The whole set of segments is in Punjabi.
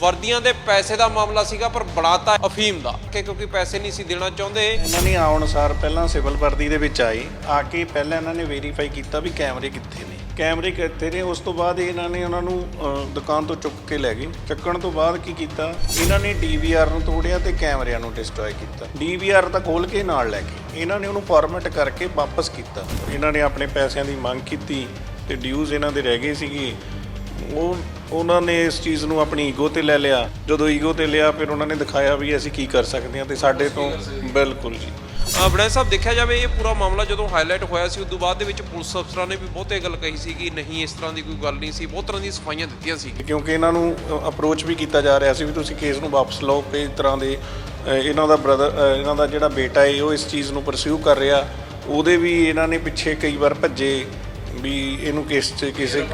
ਵਰਦੀਆਂ ਦੇ ਪੈਸੇ ਦਾ ਮਾਮਲਾ ਸੀਗਾ ਪਰ ਬਣਾਤਾ ਅਫੀਮ ਦਾ ਕਿ ਕਿਉਂਕਿ ਪੈਸੇ ਨਹੀਂ ਸੀ ਦੇਣਾ ਚਾਹੁੰਦੇ। ਉਹਨਾਂ ਨੇ ਆਉਣ ਸਾਰ ਪਹਿਲਾਂ ਸਿਵਲ ਵਰਦੀ ਦੇ ਵਿੱਚ ਆਈ ਆ ਕੇ ਪਹਿਲਾਂ ਇਹਨਾਂ ਨੇ ਵੈਰੀਫਾਈ ਕੀਤਾ ਵੀ ਕੈਮਰੇ ਕਿੱਥੇ ਨੇ। ਕੈਮਰੇ ਕਿੱਥੇ ਨੇ ਉਸ ਤੋਂ ਬਾਅਦ ਇਹਨਾਂ ਨੇ ਉਹਨਾਂ ਨੂੰ ਅ, ਦੁਕਾਨ ਤੋਂ ਚੁੱਕ ਕੇ ਲੈ ਗਏ। ਚੱਕਣ ਤੋਂ ਬਾਅਦ ਕੀ ਕੀਤਾ? ਇਹਨਾਂ ਨੇ ਡੀਵੀਆਰ ਨੂੰ ਤੋੜਿਆ ਤੇ ਕੈਮਰਿਆਂ ਨੂੰ ਡਿਸਟਰੋਏ ਕੀਤਾ। ਡੀਵੀਆਰ ਤਾਂ ਖੋਲ ਕੇ ਨਾਲ ਲੈ ਗਏ। ਇਹਨਾਂ ਨੇ ਉਹਨੂੰ ਫਾਰਮੈਟ ਕਰਕੇ ਵਾਪਸ ਕੀਤਾ। ਇਹਨਾਂ ਨੇ ਆਪਣੇ ਪੈਸਿਆਂ ਦੀ ਮੰਗ ਕੀਤੀ ਤੇ ਡਿਊਜ਼ ਇਹਨਾਂ ਦੇ ਰਹਿ ਗਏ ਸੀਗੇ। ਉਹ ਉਹਨਾਂ ਨੇ ਇਸ ਚੀਜ਼ ਨੂੰ ਆਪਣੀ ਈਗੋ ਤੇ ਲੈ ਲਿਆ। ਜਦੋਂ ਈਗੋ ਤੇ ਲਿਆ ਫਿਰ ਉਹਨਾਂ ਨੇ ਦਿਖਾਇਆ ਵੀ ਅਸੀਂ ਕੀ ਕਰ ਸਕਦੇ ਹਾਂ ਤੇ ਸਾਡੇ ਤੋਂ ਬਿਲਕੁਲ ਜੀ। ਬੜਾ ਸਾਹਿਬ ਦੇਖਿਆ ਜਾਵੇ ਇਹ ਪੂਰਾ ਮਾਮਲਾ ਜਦੋਂ ਹਾਈਲਾਈਟ ਹੋਇਆ ਸੀ ਉਦੋਂ ਬਾਅਦ ਦੇ ਵਿੱਚ ਪੁਲਿਸ ਅਫਸਰਾਂ ਨੇ ਵੀ ਬਹੁਤੇ ਗੱਲ ਕਹੀ ਸੀ ਕਿ ਨਹੀਂ ਇਸ ਤਰ੍ਹਾਂ ਦੀ ਕੋਈ ਗੱਲ ਨਹੀਂ ਸੀ। ਬਹੁਤ ਤਰ੍ਹਾਂ ਦੀਆਂ ਸਫਾਈਆਂ ਦਿੱਤੀਆਂ ਸੀ। ਕਿਉਂਕਿ ਇਹਨਾਂ ਨੂੰ ਅਪਰੋਚ ਵੀ ਕੀਤਾ ਜਾ ਰਿਹਾ ਸੀ ਵੀ ਤੁਸੀਂ ਕੇਸ ਨੂੰ ਵਾਪਸ ਲਓ ਕਈ ਤਰ੍ਹਾਂ ਦੇ ਇਹਨਾਂ ਦਾ ਬ੍ਰਦਰ ਇਹਨਾਂ ਦਾ ਜਿਹੜਾ ਬੇਟਾ ਹੈ ਉਹ ਇਸ ਚੀਜ਼ ਨੂੰ ਪਰਸਿਊ ਕਰ ਰਿਹਾ। ਉਹਦੇ ਵੀ ਇਹਨਾਂ ਨੇ ਪਿੱਛੇ ਕਈ ਵਾਰ ਭੱਜੇ ਵੀ ਇਹਨੂੰ ਕਿਸ ਚ ਕਿਸੇ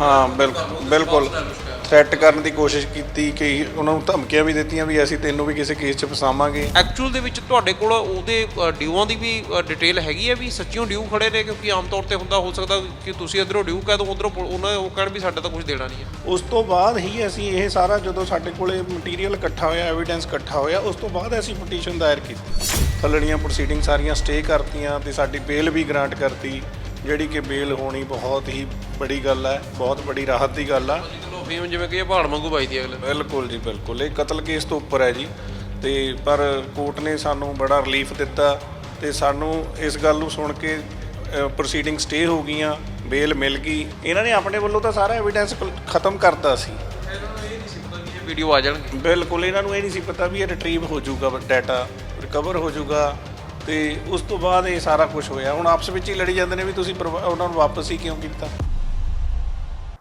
ਹਾਂ ਬਿਲਕੁਲ ਬਿਲਕੁਲ। ਥ੍ਰੈਟ ਕਰਨ ਦੀ ਕੋਸ਼ਿਸ਼ ਕੀਤੀ ਕਿ ਉਹਨਾਂ ਨੂੰ ਧਮਕੀਆਂ ਵੀ ਦਿੱਤੀਆਂ ਵੀ ਅਸੀਂ ਤੈਨੂੰ ਵੀ ਕਿਸੇ ਕੇਸ 'ਚ ਫਸਾਵਾਂਗੇ। ਐਕਚੁਅਲ ਦੇ ਵਿੱਚ ਤੁਹਾਡੇ ਕੋਲ ਉਹਦੇ ਡਿਊਆਂ ਦੀ ਵੀ ਡਿਟੇਲ ਹੈਗੀ ਹੈ ਵੀ ਸੱਚੀਓ ਡਿਊ ਖੜੇ ਨੇ? ਕਿਉਂਕਿ ਆਮ ਤੌਰ ਤੇ ਹੁੰਦਾ ਹੋ ਸਕਦਾ ਕਿ ਤੁਸੀਂ ਇਧਰੋਂ ਡਿਊ ਕਹਿ ਦੋ ਉਧਰੋਂ ਉਹਨਾਂ ਉਹ ਕਹਿਣ ਵੀ ਸਾਡਾ ਤਾਂ ਕੁਝ ਦੇਣਾ ਨਹੀਂ ਹੈ। ਉਸ ਤੋਂ ਬਾਅਦ ਹੀ ਅਸੀਂ ਇਹ ਸਾਰਾ ਜਦੋਂ ਸਾਡੇ ਕੋਲੇ ਮਟੀਰੀਅਲ ਇਕੱਠਾ ਹੋਇਆ ਐਵੀਡੈਂਸ ਇਕੱਠਾ ਹੋਇਆ ਉਸ ਤੋਂ ਬਾਅਦ ਅਸੀਂ ਪਟੀਸ਼ਨ ਦਾਇਰ ਕੀਤੀ। ਥੱਲੜੀਆਂ ਪ੍ਰੋਸੀਡਿੰਗ ਸਾਰੀਆਂ ਸਟੇ ਕਰਤੀਆਂ ਤੇ ਸਾਡੀ ਬੇਲ ਵੀ ਗ੍ਰਾਂਟ ਕਰਤੀ। ਜਿਹੜੀ ਕਿ ਬੇਲ ਹੋਣੀ ਬਹੁਤ ਹੀ ਬੜੀ ਗੱਲ ਹੈ ਬਹੁਤ ਬੜੀ ਰਾਹਤ ਦੀ ਗੱਲ ਆ। ਚਲੋ ਫੀਮ ਜਿਵੇਂ ਕਿ ਇਹ ਪਹਾੜ ਵਾਂਗੂ ਵੱਜਦੀ ਹੈ ਅਗਲੇ ਬਿਲਕੁਲ ਜੀ ਬਿਲਕੁਲ। ਇਹ ਕਤਲ ਕੇਸ ਤੋਂ ਉੱਪਰ ਹੈ ਜੀ। ਤੇ ਪਰ ਕੋਰਟ ਨੇ ਸਾਨੂੰ ਬੜਾ ਰਿਲੀਫ ਦਿੱਤਾ ਤੇ ਸਾਨੂੰ ਇਸ ਗੱਲ ਨੂੰ ਸੁਣ ਕੇ ਪ੍ਰੋਸੀਡਿੰਗ ਸਟੇ ਹੋ ਗਈਆਂ ਬੇਲ ਮਿਲ ਗਈ। ਇਹਨਾਂ ਨੇ ਆਪਣੇ ਵੱਲੋਂ ਤਾਂ ਸਾਰਾ ਐਵੀਡੈਂਸ ਖਤਮ ਕਰਤਾ ਸੀ। ਵੀਡੀਓ ਆ ਜਾਣਗੇ। ਬਿਲਕੁਲ ਇਹਨਾਂ ਨੂੰ ਇਹ ਨਹੀਂ ਸੀ ਪਤਾ ਵੀ ਇਹ ਰਿਟਰੀਵ ਹੋ ਜਾਊਗਾ ਡਾਟਾ ਰਿਕਵਰ ਹੋ ਜਾਊਗਾ। ਤੇ ਉਸ ਤੋਂ ਬਾਅਦ ਇਹ ਸਾਰਾ ਕੁਝ ਹੋਇਆ। ਹੁਣ ਆਪਸ ਵਿੱਚ ਹੀ ਲੜੀ ਜਾਂਦੇ ਨੇ ਵੀ ਤੁਸੀਂ ਪ੍ਰਵਾ- ਉਹਨਾਂ ਨੂੰ ਵਾਪਸ ਹੀ ਕਿਉਂ ਕੀਤਾ?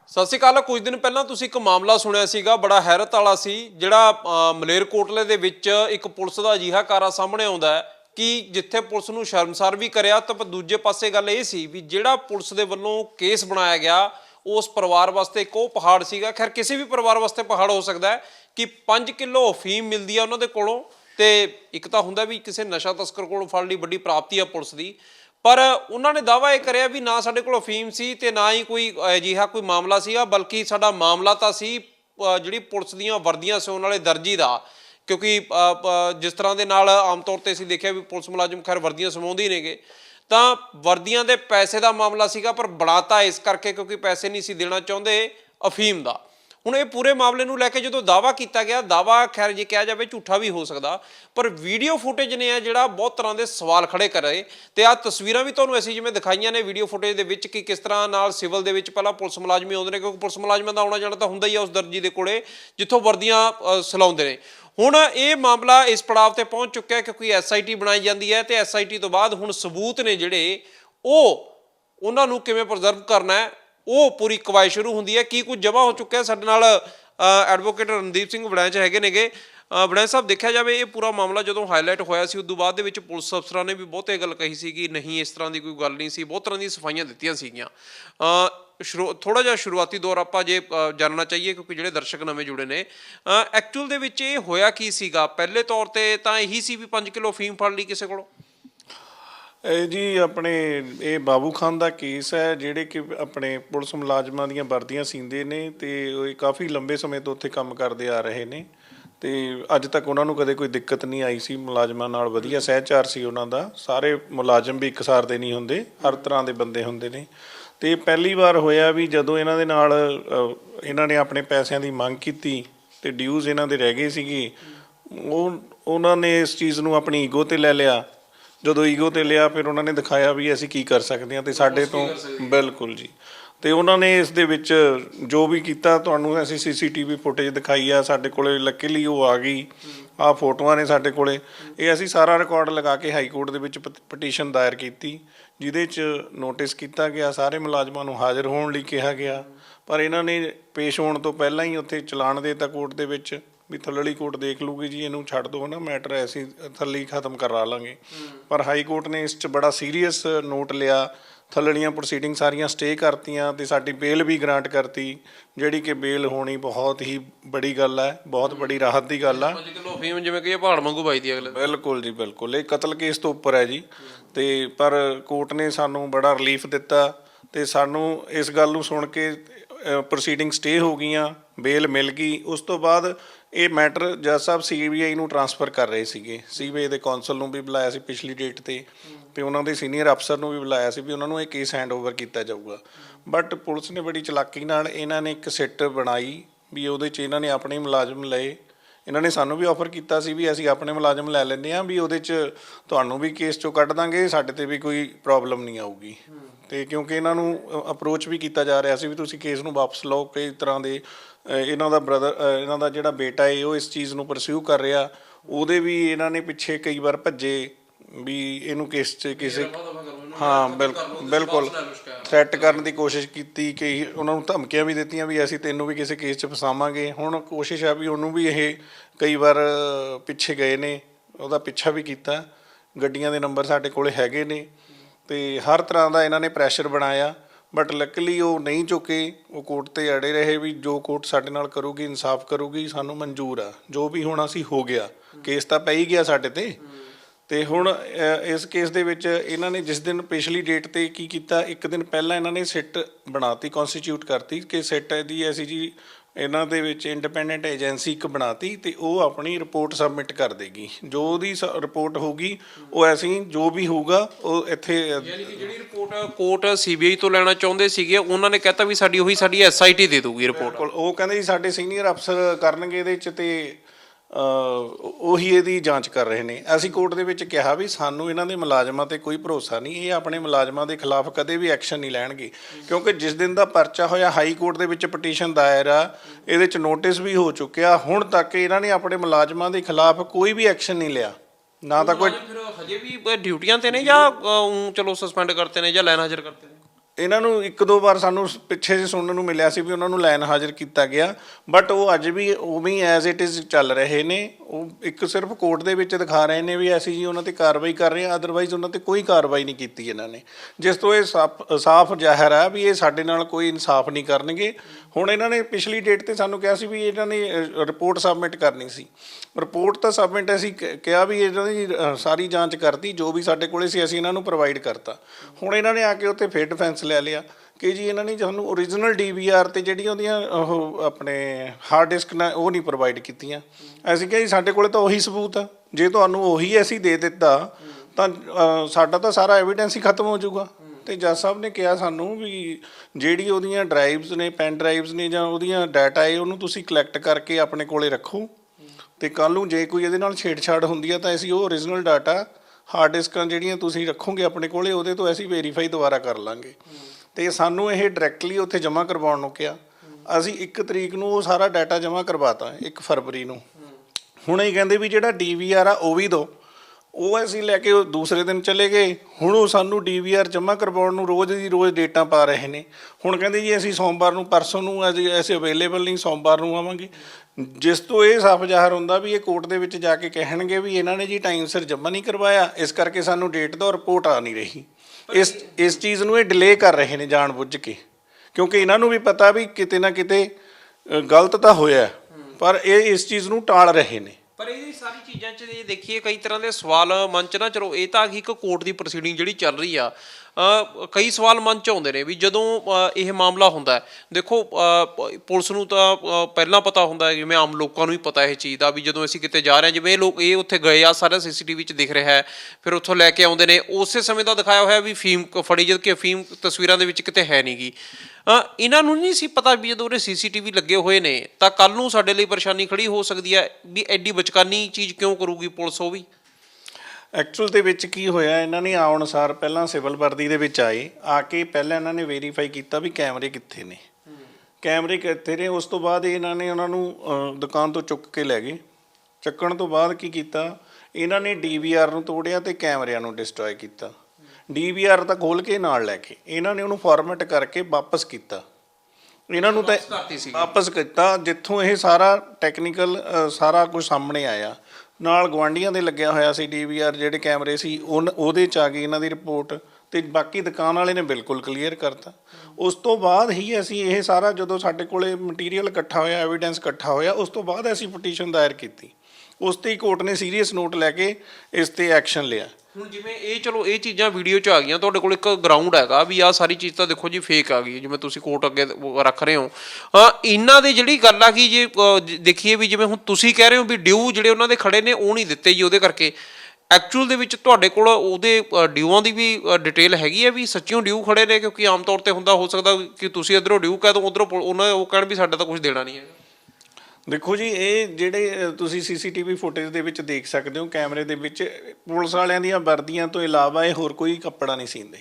ਸਤਿ ਸ਼੍ਰੀ ਅਕਾਲ। ਕੁਝ ਦਿਨ ਪਹਿਲਾਂ ਤੁਸੀਂ ਇੱਕ ਮਾਮਲਾ ਸੁਣਿਆ ਸੀਗਾ ਬੜਾ ਹੈਰਤ ਵਾਲਾ ਸੀ ਜਿਹੜਾ ਅ, ਮਲੇਰਕੋਟਲੇ ਦੇ ਵਿੱਚ ਇੱਕ ਪੁਲਿਸ ਦਾ ਅਜਿਹਾ ਕਾਰਾ ਸਾਹਮਣੇ ਆਉਂਦਾ ਹੈ ਕਿ ਜਿੱਥੇ ਪੁਲਿਸ ਨੂੰ ਸ਼ਰਮਸਾਰ ਵੀ ਕਰਿਆ ਤਾਂ ਪਰ ਦੂਜੇ ਪਾਸੇ ਗੱਲ ਇਹ ਸੀ ਵੀ ਜਿਹੜਾ ਪੁਲਿਸ ਦੇ ਵੱਲੋਂ ਕੇਸ ਬਣਾਇਆ ਗਿਆ ਉਸ ਪਰਿਵਾਰ ਵਾਸਤੇ ਇੱਕ ਉਹ ਪਹਾੜ ਸੀਗਾ। ਖੈਰ ਕਿਸੇ ਵੀ ਪਰਿਵਾਰ ਵਾਸਤੇ ਪਹਾੜ ਹੋ ਸਕਦਾ ਹੈ ਕਿ 5 ਕਿਲੋ ਅਫੀਮ ਮਿਲਦੀ ਆ ਉਹਨਾਂ ਦੇ ਕੋਲੋਂ। ਤੇ ਇੱਕ ਤਾਂ ਹੁੰਦਾ ਵੀ ਕਿਸੇ ਨਸ਼ਾ ਤਸਕਰ ਕੋਲੋਂ ਫੜ ਲਈ, ਵੱਡੀ ਪ੍ਰਾਪਤੀ ਆ ਪੁਲਿਸ ਦੀ। ਪਰ ਉਹਨਾਂ ਨੇ ਦਾਵਾ ਇਹ ਕਰਿਆ ਵੀ ਨਾ ਸਾਡੇ ਕੋਲ ਅਫੀਮ ਸੀ ਤੇ ਨਾ ਹੀ ਕੋਈ ਅਜਿਹਾ ਕੋਈ ਮਾਮਲਾ ਸੀਗਾ ਬਲਕਿ ਸਾਡਾ ਮਾਮਲਾ ਤਾਂ ਸੀ ਜਿਹੜੀ ਪੁਲਿਸ ਦੀਆਂ ਵਰਦੀਆਂ ਸਿਉਣ ਵਾਲੇ ਦਰਜੀ ਦਾ। ਕਿਉਂਕਿ ਜਿਸ ਤਰ੍ਹਾਂ ਦੇ ਨਾਲ ਆਮ ਤੌਰ ਤੇ ਅਸੀਂ ਦੇਖਿਆ ਵੀ ਪੁਲਿਸ ਮੁਲਾਜ਼ਮ ਖੈਰ ਵਰਦੀਆਂ ਸਮਾਉਂਦੇ ਹੀ ਨੇਗੇ। ਤਾਂ ਵਰਦੀਆਂ ਦੇ ਪੈਸੇ ਦਾ ਮਾਮਲਾ ਸੀਗਾ, ਪਰ ਬਣਾਤਾ ਇਸ ਕਰਕੇ ਕਿਉਂਕਿ ਪੈਸੇ ਨਹੀਂ ਸੀ ਦੇਣਾ ਚਾਹੁੰਦੇ ਅਫੀਮ ਦਾ। ਹੁਣ ਇਹ ਪੂਰੇ ਮਾਮਲੇ ਨੂੰ ਲੈ ਕੇ ਜਦੋਂ ਦਾਵਾ ਕੀਤਾ ਗਿਆ ਦਾਵਾ ਖੈਰ ਜੇ ਕਿਹਾ ਜਾਵੇ ਝੂਠਾ ਵੀ ਹੋ ਸਕਦਾ ਪਰ ਵੀਡੀਓ ਫੁਟੇਜ ਨੇ ਆ ਜਿਹੜਾ ਬਹੁਤ ਤਰ੍ਹਾਂ ਦੇ ਸਵਾਲ ਖੜੇ ਰਹੇ ਤੇ ਆ ਤਸਵੀਰਾਂ ਵੀ ਤੁਹਾਨੂੰ ਅਸੀਂ ਜਿਵੇਂ ਦਿਖਾਈਆਂ ਨੇ ਵੀਡੀਓ ਫੁਟੇਜ ਦੇ ਵਿੱਚ ਕਿ ਕਿਸ ਤਰ੍ਹਾਂ ਨਾਲ ਸਿਵਲ ਦੇ ਵਿੱਚ ਪਹਿਲਾਂ ਪੁਲਿਸ ਮੁਲਾਜ਼ਮੀ ਆਉਂਦੇ ਨੇ ਕਿਉਂਕਿ ਪੁਲਿਸ ਮੁਲਾਜ਼ਮਾਂ ਦਾ ਆਉਣਾ ਜਾਣਾ ਤਾਂ ਹੁੰਦਾ ਹੀ ਆ ਉਸ ਦਰਜੀ ਦੇ ਕੋਲੇ ਜਿੱਥੋਂ ਵਰਦੀਆਂ ਅ, ਸਿਲਾਉਂਦੇ ਨੇ। ਹੁਣ ਇਹ ਮਾਮਲਾ ਇਸ ਪੜਾਵ ਤੇ ਪਹੁੰਚ ਚੁੱਕਿਆ ਹੈ ਕਿਉਂਕਿ ਐਸਆਈਟੀ ਬਣਾਈ ਜਾਂਦੀ ਹੈ ਤੇ ਐਸਆਈਟੀ ਤੋਂ ਬਾਅਦ ਹੁਣ ਸਬੂਤ ਨੇ ਜਿਹੜੇ ਉਹ ਉਹਨਾਂ ਨੂੰ ਕਿਵੇਂ ਪ੍ਰੀਜ਼ਰਵ ਕਰਨਾ ਹੈ ਉਹ ਪੂਰੀ ਕਵਾਇ ਸ਼ੁਰੂ ਹੁੰਦੀ ਹੈ। ਕੀ ਕੁਝ ਜਮ੍ਹਾਂ ਹੋ ਚੁੱਕਿਆ ਸਾਡੇ ਨਾਲ ਐਡਵੋਕੇਟ ਰਣਦੀਪ ਸਿੰਘ ਵੜੈਚ ਹੈਗੇ ਨੇਗੇ। ਅ, ਸਾਹਿਬ ਦੇਖਿਆ ਜਾਵੇ ਇਹ ਪੂਰਾ ਮਾਮਲਾ ਜਦੋਂ ਹਾਈਲਾਈਟ ਹੋਇਆ ਸੀ ਉਦੋਂ ਬਾਅਦ ਦੇ ਵਿੱਚ ਪੁਲਿਸ ਅਫਸਰਾਂ ਨੇ ਵੀ ਬਹੁਤੇ ਗੱਲ ਕਹੀ ਸੀ ਕਿ ਨਹੀਂ ਇਸ ਤਰ੍ਹਾਂ ਦੀ ਕੋਈ ਗੱਲ ਨਹੀਂ ਸੀ। ਬਹੁਤ ਤਰ੍ਹਾਂ ਦੀਆਂ ਸਫਾਈਆਂ ਦਿੱਤੀਆਂ ਸੀਗੀਆਂ। ਥੋੜਾ ਜਿਹਾ ਸ਼ੁਰੂਆਤੀ ਦੌਰ ਆਪਾਂ ਜੇ ਅ, ਜਾਣਨਾ ਚਾਹੀਏ ਕਿਉਂਕਿ ਜਿਹੜੇ ਦਰਸ਼ਕ ਨਵੇਂ ਜੁੜੇ ਨੇ। ਐਕਚੁਅਲ ਦੇ ਵਿੱਚ ਇਹ ਹੋਇਆ ਕੀ ਸੀਗਾ? ਪਹਿਲੇ ਤੌਰ ਤੇ ਤਾਂ ਇਹੀ ਸੀ ਵੀ 5 ਕਿਲੋ ਫੀਮ ਫੜ ਲਈ ਕਿਸੇ ਕੋਲੋਂ? ਇਹ ਜੀ ਆਪਣੇ, ਇਹ ਬਾਬੂ ਖਾਨ ਦਾ ਕੇਸ ਹੈ, ਜਿਹੜੇ ਕਿ ਆਪਣੇ ਪੁਲਿਸ ਮੁਲਾਜ਼ਮਾਂ ਦੀਆਂ ਵਰਦੀਆਂ ਸੀਂਦੇ ਨੇ ਤੇ ਉਹ ਇਹ ਕਾਫੀ ਲੰਬੇ ਸਮੇਂ ਤੋਂ ਉੱਥੇ ਕੰਮ ਕਰਦੇ ਆ ਰਹੇ ਨੇ ਤੇ ਅੱਜ ਤੱਕ ਉਹਨਾਂ ਨੂੰ ਕਦੇ ਕੋਈ ਦਿੱਕਤ ਨਹੀਂ ਆਈ ਸੀ, ਮੁਲਾਜ਼ਮਾਂ ਨਾਲ ਵਧੀਆ ਸਹਿਚਾਰ ਸੀ ਉਹਨਾਂ ਦਾ। ਸਾਰੇ ਮੁਲਾਜ਼ਮ ਵੀ ਇੱਕਸਾਰ ਦੇ ਨਹੀਂ ਹੁੰਦੇ, ਹਰ ਤਰ੍ਹਾਂ ਦੇ ਬੰਦੇ ਹੁੰਦੇ ਨੇ। ਤੇ ਪਹਿਲੀ ਵਾਰ ਹੋਇਆ ਵੀ ਜਦੋਂ ਇਹਨਾਂ ਦੇ ਨਾਲ ਇਹਨਾਂ ਨੇ ਆਪਣੇ ਪੈਸਿਆਂ ਦੀ ਮੰਗ ਕੀਤੀ ਤੇ ਡਿਊਜ਼ ਇਹਨਾਂ ਦੇ ਰਹਿ ਗਏ ਸੀਗੇ, ਉਹ, ਉਹਨਾਂ ਨੇ ਇਸ ਚੀਜ਼ ਨੂੰ ਆਪਣੀ ਈਗੋ ਤੇ ਲੈ ਲਿਆ। ਜਦੋਂ ਈਗੋ ਤੇ ਲਿਆ ਫਿਰ ਉਹਨਾਂ ਨੇ ਦਿਖਾਇਆ ਵੀ ਅਸੀਂ ਕੀ ਕਰ ਸਕਦੇ ਹਾਂ ਤੇ ਸਾਡੇ ਤੋਂ ਬਿਲਕੁਲ ਜੀ। ਤੇ ਉਹਨਾਂ ਨੇ ਇਸ ਦੇ ਵਿੱਚ ਜੋ ਵੀ ਕੀਤਾ ਤੁਹਾਨੂੰ ਅਸੀਂ ਸੀਸੀਟੀਵੀ ਫੁਟੇਜ ਦਿਖਾਈ ਆ ਸਾਡੇ ਕੋਲੇ ਲੱਕੀਲੀ ਉਹ ਆ ਗਈ। ਆ ਫੋਟੋਆਂ ਨੇ ਸਾਡੇ ਕੋਲੇ। ਇਹ ਅਸੀਂ ਸਾਰਾ ਰਿਕਾਰਡ ਲਗਾ ਕੇ ਹਾਈ ਕੋਰਟ ਦੇ ਵਿੱਚ ਪਟੀਸ਼ਨ ਦਾਇਰ ਕੀਤੀ ਜਿਹਦੇ 'ਚ ਨੋਟਿਸ ਕੀਤਾ ਗਿਆ ਸਾਰੇ ਮੁਲਾਜ਼ਮਾਂ ਨੂੰ ਹਾਜ਼ਰ ਹੋਣ ਲਈ ਕਿਹਾ ਗਿਆ। ਪਰ ਇਹਨਾਂ ਨੇ ਪੇਸ਼ ਹੋਣ ਤੋਂ ਪਹਿਲਾਂ ਹੀ ਉੱਥੇ ਚਲਾਨ ਦੇਤਾ ਕੋਰਟ ਦੇ ਵਿੱਚ। ਵੀ ਥੱਲੜੀ ਕੋਰਟ ਦੇਖ ਲੂਗੀ ਜੀ ਇਹਨੂੰ ਛੱਡ ਦਿਓ ਨਾ ਮੈਟਰ ਐਸੀ ਥੱਲੇ ਖਤਮ ਕਰਾ ਲਾਂਗੇ। ਪਰ ਹਾਈ ਕੋਰਟ ਨੇ ਇਸ 'ਚ ਬੜਾ ਸੀਰੀਅਸ ਨੋਟ ਲਿਆ। ਥੱਲੜੀਆਂ ਪ੍ਰੋਸੀਡਿੰਗ ਸਾਰੀਆਂ ਸਟੇ ਕਰਤੀਆਂ ਤੇ ਸਾਡੀ ਬੇਲ ਵੀ ਗ੍ਰਾਂਟ ਕਰਤੀ ਜਿਹੜੀ ਕਿ ਬੇਲ ਹੋਣੀ ਬਹੁਤ ਹੀ ਬੜੀ ਗੱਲ ਹੈ ਬਹੁਤ ਬੜੀ ਰਾਹਤ ਦੀ ਗੱਲ ਆ। 5 ਕਿਲੋ ਫੀਮ ਜਿਵੇਂ ਕਿ ਇਹ ਪਹਾੜ ਵਾਂਗੂ ਵੱਜਦੀ ਹੈ ਅਗਲੇ। ਬਿਲਕੁਲ ਜੀ ਬਿਲਕੁਲ। ਇਹ ਕਤਲ ਕੇਸ ਤੋਂ ਉੱਪਰ ਹੈ ਜੀ। ਤੇ ਪਰ ਕੋਰਟ ਨੇ ਸਾਨੂੰ ਬੜਾ ਰਿਲੀਫ ਦਿੱਤਾ ਤੇ ਸਾਨੂੰ ਇਸ ਗੱਲ ਨੂੰ ਸੁਣ ਕੇ ਪ੍ਰੋਸੀਡਿੰਗ ਸਟੇ ਹੋ ਗਈਆਂ ਬੇਲ ਮਿਲ ਗਈ। ਉਸ ਤੋਂ ਬਾਅਦ ਇਹ ਮੈਟਰ ਜੱਜ ਸਾਹਿਬ ਸੀਬੀਆਈ ਨੂੰ ਟਰਾਂਸਫਰ ਕਰ ਰਹੇ ਸੀਗੇ। ਸੀਬੀਆਈ ਦੇ ਕੌਂਸਲ ਨੂੰ ਵੀ ਬੁਲਾਇਆ ਸੀ ਪਿਛਲੀ ਡੇਟ ਤੇ ਤੇ ਉਹਨਾਂ ਦੇ ਸੀਨੀਅਰ ਅਫਸਰ ਨੂੰ ਵੀ ਬੁਲਾਇਆ ਸੀ ਵੀ ਉਹਨਾਂ ਨੂੰ ਇਹ ਕੇਸ ਹੈਂਡਓਵਰ ਕੀਤਾ ਜਾਊਗਾ। ਬਟ ਪੁਲਿਸ ਨੇ ਬੜੀ ਚਲਾਕੀ ਨਾਲ ਇਹਨਾਂ ਨੇ ਇੱਕ ਸਿੱਟ ਬਣਾਈ ਵੀ ਉਹਦੇ 'ਚ ਇਹਨਾਂ ਨੇ ਆਪਣੇ ਮੁਲਾਜ਼ਮ ਲਏ। ਇਹਨਾਂ ਨੇ ਸਾਨੂੰ ਵੀ ਆਫਰ ਕੀਤਾ ਸੀ ਵੀ ਅਸੀਂ ਆਪਣੇ ਮੁਲਾਜ਼ਮ ਲੈ ਲੈਂਦੇ ਹਾਂ ਵੀ ਉਹਦੇ 'ਚ ਤੁਹਾਨੂੰ ਵੀ ਕੇਸ 'ਚੋਂ ਕੱਢ ਦਾਂਗੇ, ਸਾਡੇ ਤੇ ਵੀ ਕੋਈ ਪ੍ਰੋਬਲਮ ਨਹੀਂ ਆਊਗੀ। ਤੇ ਕਿਉਂਕਿ ਇਹਨਾਂ ਨੂੰ ਅਪਰੋਚ ਵੀ ਕੀਤਾ ਜਾ ਰਿਹਾ ਸੀ ਵੀ ਤੁਸੀਂ ਕੇਸ ਨੂੰ ਵਾਪਸ ਲਓ, ਕਈ ਤਰ੍ਹਾਂ ਦੇ ਇਹਨਾਂ ਦਾ ਬ੍ਰਦਰ ਇਹਨਾਂ ਦਾ ਜਿਹੜਾ ਬੇਟਾ ਹੈ ਉਹ ਇਸ ਚੀਜ਼ ਨੂੰ ਪਰਸਿਊ ਕਰ ਰਿਹਾ। ਉਹਦੇ ਵੀ ਇਹਨਾਂ ਨੇ ਪਿੱਛੇ ਕਈ ਵਾਰ ਭੱਜੇ ਵੀ ਇਹਨੂੰ ਕੇਸ 'ਚ ਕਿਸੇ ਹਾਂ ਬਿਲਕੁਲ। ਬਿਲਕੁਲ ਥ੍ਰੈਟ ਕਰਨ ਦੀ ਕੋਸ਼ਿਸ਼ ਕੀਤੀ ਕਿ ਉਹਨਾਂ ਨੂੰ ਧਮਕੀਆਂ ਵੀ ਦਿੱਤੀਆਂ ਵੀ ਅਸੀਂ ਤੈਨੂੰ ਵੀ ਕਿਸੇ ਕੇਸ 'ਚ ਫਸਾਵਾਂਗੇ। ਹੁਣ ਕੋਸ਼ਿਸ਼ ਆ ਵੀ ਉਹਨੂੰ ਵੀ ਇਹ ਕਈ ਵਾਰ ਪਿੱਛੇ ਗਏ ਨੇ ਉਹਦਾ ਪਿੱਛਾ ਵੀ ਕੀਤਾ। ਗੱਡੀਆਂ ਦੇ ਨੰਬਰ ਸਾਡੇ ਕੋਲੇ ਹੈਗੇ ਨੇ ਤੇ ਹਰ ਤਰ੍ਹਾਂ ਦਾ ਇਹਨਾਂ ਨੇ ਪ੍ਰੈਸ਼ਰ ਬਣਾਇਆ। ਬਟ ਲੱਕਲੀ ਉਹ ਨਹੀਂ ਝੁਕੇ ਉਹ ਕੋਰਟ ਤੇ ਅੜੇ ਰਹੇ ਵੀ ਜੋ ਕੋਰਟ ਸਾਡੇ ਨਾਲ ਕਰੂਗੀ, ਇਨਸਾਫ ਕਰੂਗੀ, ਸਾਨੂੰ ਮਨਜ਼ੂਰ ਆ। ਜੋ ਵੀ ਹੋਣਾ ਸੀ ਹੋ ਗਿਆ ਕੇਸ ਤਾਂ ਪੈ ਹੀ ਗਿਆ ਸਾਡੇ ਤੇ। ਤੇ ਹੁਣ ਇਸ ਕੇਸ ਦੇ ਵਿੱਚ ਇਹਨਾਂ ਨੇ ਜਿਸ ਦਿਨ ਪਿਛਲੀ ਡੇਟ ਤੇ ਕੀ ਕੀਤਾ, ਇੱਕ ਦਿਨ ਪਹਿਲਾਂ ਇਹਨਾਂ ਨੇ ਸਿੱਟ ਬਣਾਤੀ ਕਨਸਟੀਟਿਊਟ ਕਰਤੀ ਕਿ ਸਿੱਟ ਦੀ ਐਸੀ ਜੀ ਇਹਨਾਂ ਦੇ ਵਿੱਚ ਇੰਡੀਪੈਂਡੈਂਟ ਏਜੰਸੀ ਇੱਕ ਬਣਾਤੀ ਤੇ ਉਹ ਆਪਣੀ ਰਿਪੋਰਟ ਸਬਮਿਟ ਕਰ ਦੇਗੀ। ਜੋ ਉਹਦੀ ਰਿਪੋਰਟ ਹੋਊਗੀ ਉਹ ਅਸੀਂ ਜੋ ਵੀ ਹੋਊਗਾ ਉਹ ਇੱਥੇ ਅ, ਯਾਨੀ ਕਿ ਜਿਹੜੀ ਰਿਪੋਰਟ ਕੋਰਟ ਸੀਬੀਆਈ ਤੋਂ ਲੈਣਾ ਚਾਹੁੰਦੇ ਸੀਗੇ ਉਹਨਾਂ ਨੇ ਕਹਿਤਾ ਵੀ ਸਾਡੀ ਉਹੀ ਸਾਡੀ ਐਸਆਈਟੀ ਦੇ ਦੂਗੀ ਰਿਪੋਰਟ ਉਹ ਕਹਿੰਦੇ ਜੀ ਸਾਡੇ ਸੀਨੀਅਰ ਅਫਸਰ ਕਰਨਗੇ ਇਹਦੇ ਚ ਤੇ ਉਹੀ ਇਹਦੀ ਜਾਂਚ ਕਰ ਰਹੇ ਨੇ। ਅਸੀਂ ਕੋਰਟ ਦੇ ਵਿੱਚ ਕਿਹਾ ਵੀ ਸਾਨੂੰ ਇਹਨਾਂ ਦੇ ਮੁਲਾਜ਼ਮਾਂ ਤੇ ਕੋਈ ਭਰੋਸਾ ਨਹੀਂ, ਇਹ ਆਪਣੇ ਮੁਲਾਜ਼ਮਾਂ ਦੇ ਖਿਲਾਫ ਕਦੇ ਵੀ ਐਕਸ਼ਨ ਨਹੀਂ ਲੈਣਗੇ। ਕਿਉਂਕਿ ਜਿਸ ਦਿਨ ਦਾ ਪਰਚਾ ਹੋਇਆ, ਹਾਈ ਕੋਰਟ ਦੇ ਵਿੱਚ ਪਟੀਸ਼ਨ ਦਾਇਰ ਆ, ਇਹਦੇ ਚ ਨੋਟਿਸ ਵੀ ਹੋ ਚੁੱਕਿਆ। ਹੁਣ ਤੱਕ ਇਹਨਾਂ ਨੇ ਆਪਣੇ ਮੁਲਾਜ਼ਮਾਂ ਦੇ ਖਿਲਾਫ ਕੋਈ ਵੀ ਐਕਸ਼ਨ ਨਹੀਂ ਲਿਆ। ਨਾ ਤਾਂ ਕੋਈ ਫਿਰ ਹਜੇ ਵੀ ਡਿਊਟੀਆਂ ਤੇ ਨੇ ਜਾਂ ਊਂ ਚਲੋ ਸਸਪੈਂਡ ਕਰਤੇ ਨੇ ਜਾਂ ਲੈਣ ਹਾਜ਼ਰ ਕਰਤੇ ਨੇ? ਇਹਨਾਂ ਨੂੰ ਇੱਕ ਦੋ ਵਾਰ ਸਾਨੂੰ ਪਿੱਛੇ ਜੇ ਸੁਣਨ ਨੂੰ ਮਿਲਿਆ ਸੀ ਵੀ ਉਹਨਾਂ ਨੂੰ ਲਾਈਨ ਹਾਜ਼ਰ ਕੀਤਾ ਗਿਆ। ਬਟ ਉਹ ਅੱਜ ਵੀ ਉਵੇਂ ਹੀ ਐਜ਼ ਇਟ ਇਜ਼ ਚੱਲ ਰਹੇ ਨੇ। ਉਹ ਇੱਕ ਸਿਰਫ ਕੋਰਟ ਦੇ ਵਿੱਚ ਦਿਖਾ ਰਹੇ ਨੇ ਵੀ ਅਸੀਂ ਜੀ ਉਹਨਾਂ ਤੇ ਕਾਰਵਾਈ ਕਰ ਰਹੇ ਹਾਂ। ਅਦਰਵਾਈਜ਼ ਉਹਨਾਂ ਤੇ ਕੋਈ ਕਾਰਵਾਈ ਨਹੀਂ ਕੀਤੀ ਇਹਨਾਂ ਨੇ। ਜਿਸ ਤੋਂ ਇਹ ਸਾਫ਼, ਸਾਫ਼ ਜ਼ਾਹਰ ਹੈ ਵੀ ਇਹ ਸਾਡੇ ਨਾਲ ਕੋਈ ਇਨਸਾਫ ਨਹੀਂ ਕਰਨਗੇ। ਹੁਣ ਇਹਨਾਂ ਨੇ ਪਿਛਲੀ ਡੇਟ ਤੇ ਸਾਨੂੰ ਕਿਹਾ ਸੀ ਵੀ ਇਹਨਾਂ ਨੇ ਰਿਪੋਰਟ ਸਬਮਿਟ ਕਰਨੀ ਸੀ। ਰਿਪੋਰਟ ਤਾਂ ਸਬਮਿਟ ਅਸੀਂ ਕ- ਕਿਹਾ ਵੀ ਇਹਨਾਂ ਦੀ ਸਾਰੀ ਜਾਂਚ ਕਰਤੀ, ਜੋ ਵੀ ਸਾਡੇ ਕੋਲੇ ਸੀ ਅਸੀਂ ਇਹਨਾਂ ਨੂੰ ਪ੍ਰੋਵਾਈਡ ਕਰਤਾ। ਹੁਣ ਇਹਨਾਂ ਨੇ ਆ ਕੇ ਉੱਥੇ ਫੇਰ ਡਿਫੈਂਸ ਲੈ ਲਿਆ ਕਿ ਜੀ ਇਹਨਾਂ ਨੇ ਸਾਨੂੰ ਓਰੀਜਨਲ ਡੀਵੀਆਰ ਤੇ ਜਿਹੜੀਆਂ ਉਹਦੀਆਂ ਉਹ ਆਪਣੇ ਹਾਰਡ ਡਿਸਕ ਨਾਲ ਉਹ ਨਹੀਂ ਪ੍ਰੋਵਾਈਡ ਕੀਤੀਆਂ। ਅਸੀਂ ਕਿਹਾ ਜੀ ਸਾਡੇ ਕੋਲੇ ਤਾਂ ਉਹੀ ਸਬੂਤ ਆ। ਜੇ ਤੁਹਾਨੂੰ ਉਹੀ ਅਸੀਂ ਦੇ ਦਿੱਤਾ, ਤਾਂ ਸਾਡਾ ਤਾਂ ਸਾਰਾ ਐਵੀਡੈਂਸ ਹੀ ਖਤਮ ਹੋ ਜਾਊਗਾ। ਤੇ ਜੱਜ ਸਾਹਿਬ ਨੇ ਕਿਹਾ ਸਾਨੂੰ ਵੀ ਜਿਹੜੀ ਉਹਦੀਆਂ ਡਰਾਈਵਸ ਨੇ ਪੈਨ ਡਰਾਈਵਸ ਨੇ ਜਾਂ ਉਹਦੀਆਂ ਡਾਟਾ ਹੈ ਉਹਨੂੰ ਤੁਸੀਂ ਕਲੈਕਟ ਕਰਕੇ ਆਪਣੇ ਕੋਲੇ ਰੱਖੋ। ਤੇ ਕੱਲ ਨੂੰ ਜੇ ਕੋਈ ਇਹਦੇ ਨਾਲ ਛੇੜਛਾੜ ਹੁੰਦੀ ਹੈ ਤਾਂ ਅਸੀਂ ਉਹ ਓਰੀਜਨਲ ਡਾਟਾ ਹਾਰਡ ਡਿਸਕਾਂ ਜਿਹੜੀਆਂ ਤੁਸੀਂ ਰੱਖੋਗੇ ਆਪਣੇ ਕੋਲੇ ਉਹਦੇ ਤੋਂ ਅਸੀਂ ਵੈਰੀਫਾਈ ਦੁਬਾਰਾ ਕਰ ਲਾਂਗੇ। ਤੇ ਸਾਨੂੰ ਇਹ ਡਾਇਰੈਕਟਲੀ ਉੱਥੇ ਜਮ੍ਹਾਂ ਕਰਵਾਉਣ ਨੂੰ ਕਿਹਾ। ਅਸੀਂ 1 ਤਰੀਕ ਨੂੰ ਉਹ ਸਾਰਾ ਡਾਟਾ ਜਮ੍ਹਾਂ ਕਰਵਾਤਾ 1 ਫਰਵਰੀ ਨੂੰ। ਹੁਣ ਇਹ ਕਹਿੰਦੇ ਵੀ ਜਿਹੜਾ ਡੀਵੀਆਰ ਆ ਉਹ ਵੀ ਦਿਓ ਉਹ ਅਸੀਂ ਲੈ ਕੇ ਦੂਸਰੇ ਦਿਨ ਚਲੇ ਗਏ। ਹੁਣ ਉਹ ਸਾਨੂੰ ਡੀਵੀਆਰ ਜਮ੍ਹਾਂ ਕਰਵਾਉਣ ਨੂੰ ਰੋਜ਼ ਦੀ ਰੋਜ਼ ਡੇਟਾਂ ਪਾ ਰਹੇ ਨੇ। ਹੁਣ ਕਹਿੰਦੇ ਜੀ ਅਸੀਂ ਸੋਮਵਾਰ ਨੂੰ, ਪਰਸੋਂ ਨੂੰ ਅਸੀਂ ਅਸੀਂ ਅਵੇਲੇਬਲ ਨਹੀਂ, ਸੋਮਵਾਰ ਨੂੰ ਆਵਾਂਗੇ। ਜਿਸ ਤੋਂ ਇਹ ਸਾਫ਼ ਜ਼ਾਹਰ ਹੁੰਦਾ ਵੀ ਇਹ ਕੋਰਟ ਦੇ ਵਿੱਚ ਜਾ ਕੇ ਕਹਿਣਗੇ ਵੀ ਇਹਨਾਂ ਨੇ ਜੀ ਟਾਈਮ ਸਿਰ ਜਮ੍ਹਾਂ ਨਹੀਂ ਕਰਵਾਇਆ। ਇਸ ਕਰਕੇ ਸਾਨੂੰ ਡੇਟ ਦਾ ਰਿਪੋਰਟ ਆ ਨਹੀਂ ਰਹੀ। ਇਸ ਇਸ ਚੀਜ਼ ਨੂੰ ਇਹ ਡਿਲੇ ਕਰ ਰਹੇ ਨੇ ਜਾਣ ਬੁੱਝ ਕੇ। ਕਿਉਂਕਿ ਇਹਨਾਂ ਨੂੰ ਵੀ ਪਤਾ ਵੀ ਕਿਤੇ ਨਾ ਕਿਤੇ ਗਲਤ ਤਾਂ ਹੋਇਆ। ਪਰ ਇਹ ਇਸ ਚੀਜ਼ ਨੂੰ ਟਾਲ ਰਹੇ ਨੇ। ਪਰ ਇਹ ਸਾਰੀ ਚੀਜ਼ਾਂ 'ਚ ਜੇ ਦੇਖੀਏ ਕਈ ਤਰ੍ਹਾਂ ਦੇ ਸਵਾਲ ਮਨ 'ਚ ਨਾ ਚਲੋ ਇਹ ਤਾਂ ਇੱਕ ਕੋਰਟ ਦੀ ਪ੍ਰੋਸੀਡਿੰਗ ਜਿਹੜੀ ਚੱਲ ਰਹੀ ਆ ਕਈ ਸਵਾਲ ਮਨ 'ਚ ਆਉਂਦੇ ਨੇ ਵੀ ਜਦੋਂ ਇਹ ਮਾਮਲਾ ਹੁੰਦਾ ਦੇਖੋ ਪੁਲਿਸ ਨੂੰ ਤਾਂ ਪਹਿਲਾਂ ਪਤਾ ਹੁੰਦਾ ਜਿਵੇਂ ਆਮ ਲੋਕਾਂ ਨੂੰ ਵੀ ਪਤਾ ਇਹ ਚੀਜ਼ ਦਾ ਵੀ ਜਦੋਂ ਅਸੀਂ ਕਿਤੇ ਜਾ ਰਹੇ ਹਾਂ ਜਿਵੇਂ ਇਹ ਲੋਕ ਇਹ ਉੱਥੇ ਗਏ ਆ ਸਾਰਾ ਸੀਸੀਟੀਵੀ 'ਚ ਦਿਖ ਰਿਹਾ ਹੈ ਫਿਰ ਉੱਥੋਂ ਲੈ ਕੇ ਆਉਂਦੇ ਨੇ ਉਸੇ ਸਮੇਂ ਦਾ ਦਿਖਾਇਆ ਹੋਇਆ ਵੀ ਫੀਮ ਫੜੀ ਜਦ ਕਿ ਫੀਮ ਤਸਵੀਰਾਂ ਦੇ ਵਿੱਚ ਕਿਤੇ ਹੈ ਨਹੀਂਗੀ ਅ, ਇਹਨਾਂ ਨੂੰ ਨਹੀਂ ਸੀ ਪਤਾ ਵੀ ਜਦੋਂ ਉਹਦੇ ਸੀਸੀਟੀਵੀ ਲੱਗੇ ਹੋਏ ਨੇ, ਤਾਂ ਕੱਲ ਨੂੰ ਸਾਡੇ ਲਈ ਪਰੇਸ਼ਾਨੀ ਖੜੀ ਹੋ ਸਕਦੀ ਹੈ ਵੀ ਐਡੀ ਬਚਕਾਨੀ ਚੀਜ਼ ਕਿਉਂ ਕਰੂਗੀ ਪੁਲਿਸ ਉਹ ਵੀ? ਐਕਚੁਅਲ ਦੇ ਵਿੱਚ ਕੀ ਹੋਇਆ, ਇਹਨਾਂ ਨੇ ਆਉਣ ਸਾਰ ਪਹਿਲਾਂ ਸਿਵਲ ਵਰਦੀ ਦੇ ਵਿੱਚ ਆਏ, ਆ ਕੇ ਪਹਿਲਾਂ ਇਹਨਾਂ ਨੇ ਵੈਰੀਫਾਈ ਕੀਤਾ ਵੀ ਕੈਮਰੇ ਕਿੱਥੇ ਨੇ। ਕੈਮਰੇ ਕਿੱਥੇ ਨੇ, ਉਸ ਤੋਂ ਬਾਅਦ ਇਹਨਾਂ ਨੇ ਉਹਨਾਂ ਨੂੰ ਦੁਕਾਨ ਤੋਂ ਚੁੱਕ ਕੇ ਲੈ ਗਏ। ਚੱਕਣ ਤੋਂ ਬਾਅਦ ਕੀ ਕੀਤਾ, ਇਹਨਾਂ ਨੇ ਡੀਵੀਆਰ ਨੂੰ ਤੋੜਿਆ ਤੇ ਕੈਮਰਿਆਂ ਨੂੰ ਡਿਸਟਰੋਏ ਕੀਤਾ। ਡੀਵੀਆਰ ਤਾਂ ਖੋਲ ਕੇ ਨਾਲ ਲੈ ਕੇ ਇਹਨਾਂ ਨੇ ਉਹਨੂੰ ਫਾਰਮੈਟ ਕਰਕੇ ਵਾਪਸ ਕੀਤਾ। ਇਹਨਾਂ ਨੂੰ ਤਾਂ ਵਾਪਸ ਕੀਤਾ ਜਿੱਥੋਂ ਇਹ ਸਾਰਾ ਟੈਕਨੀਕਲ ਸਾਰਾ ਕੁਝ ਸਾਹਮਣੇ ਆਇਆ। ਨਾਲ ਗਵਾਂਡੀਆਂ ਦੇ ਲੱਗਿਆ ਹੋਇਆ ਸੀ ਡੀਵੀਆਰ ਜਿਹੜੇ ਕੈਮਰੇ ਸੀ ਉਹਦੇ ਚ ਆ ਗਈ ਇਹਨਾਂ ਦੀ ਰਿਪੋਰਟ ਤੇ ਬਾਕੀ ਦੁਕਾਨ ਵਾਲੇ ਨੇ ਬਿਲਕੁਲ ਕਲੀਅਰ ਕਰਤਾ। ਉਸ ਤੋਂ ਬਾਅਦ ਹੀ ਅਸੀਂ ਇਹ ਸਾਰਾ ਜਦੋਂ ਸਾਡੇ ਕੋਲੇ ਮਟੀਰੀਅਲ ਇਕੱਠਾ ਹੋਇਆ ਐਵੀਡੈਂਸ ਇਕੱਠਾ ਹੋਇਆ ਉਸ ਤੋਂ ਬਾਅਦ ਅਸੀਂ ਪਟੀਸ਼ਨ ਦਾਇਰ ਕੀਤੀ। ਉਸ ਤੇ ਕੋਰਟ ਨੇ ਸੀਰੀਅਸ ਨੋਟ ਲੈ ਕੇ ਇਸ ਤੇ ਐਕਸ਼ਨ ਲਿਆ। ਹੁਣ ਜਿਵੇਂ ਇਹ ਚਲੋ ਇਹ ਚੀਜ਼ਾਂ ਵੀਡੀਓ 'ਚ ਆ ਗਈਆਂ ਤੁਹਾਡੇ ਕੋਲ ਇੱਕ ਗਰਾਊਂਡ ਹੈਗਾ ਵੀ ਆਹ ਸਾਰੀ ਚੀਜ਼ ਤਾਂ ਦੇਖੋ ਜੀ ਫੇਕ ਆ ਗਈ ਜਿਵੇਂ ਤੁਸੀਂ ਕੋਰਟ ਅੱਗੇ ਰੱਖ ਰਹੇ ਹੋ। ਅ, ਇਹਨਾਂ ਦੀ ਜਿਹੜੀ ਗੱਲ ਆ ਕਿ ਜੇ ਦੇਖੀਏ ਵੀ ਜਿਵੇਂ ਹੁਣ ਤੁਸੀਂ ਕਹਿ ਰਹੇ ਹੋ ਵੀ ਡਿਊ ਜਿਹੜੇ ਉਹਨਾਂ ਦੇ ਖੜੇ ਨੇ ਉਹ ਨਹੀਂ ਦਿੱਤੇ ਜੀ ਉਹਦੇ ਕਰਕੇ। ਐਕਚੁਅਲ ਦੇ ਵਿੱਚ ਤੁਹਾਡੇ ਕੋਲ ਉਹਦੇ ਡਿਊਆਂ ਦੀ ਵੀ ਡਿਟੇਲ ਹੈਗੀ ਹੈ ਵੀ ਸੱਚੀਓ ਡਿਊ ਖੜੇ ਨੇ ਕਿਉਂਕਿ ਆਮ ਤੌਰ ਤੇ ਹੁੰਦਾ ਹੋ ਸਕਦਾ ਕਿ ਤੁਸੀਂ ਇਧਰੋਂ ਡਿਊ ਕਹਿ ਦੋ ਉਧਰੋਂ ਉਹਨਾਂ ਉਹ ਕਹਿਣ ਵੀ ਸਾਡਾ ਤਾਂ ਕੁਝ ਦੇਣਾ ਨਹੀਂ ਹੈਗਾ। ਦੇਖੋ ਜੀ ਇਹ ਜਿਹੜੇ ਤੁਸੀਂ ਸੀਸੀਟੀਵੀ ਫੁਟੇਜ ਦੇ ਵਿੱਚ ਦੇਖ ਸਕਦੇ ਹੋ ਕੈਮਰੇ ਦੇ ਵਿੱਚ ਪੁਲਿਸ ਵਾਲਿਆਂ ਦੀਆਂ ਵਰਦੀਆਂ ਤੋਂ ਇਲਾਵਾ ਇਹ ਹੋਰ ਕੋਈ ਕੱਪੜਾ ਨਹੀਂ ਸੀਂਦੇ।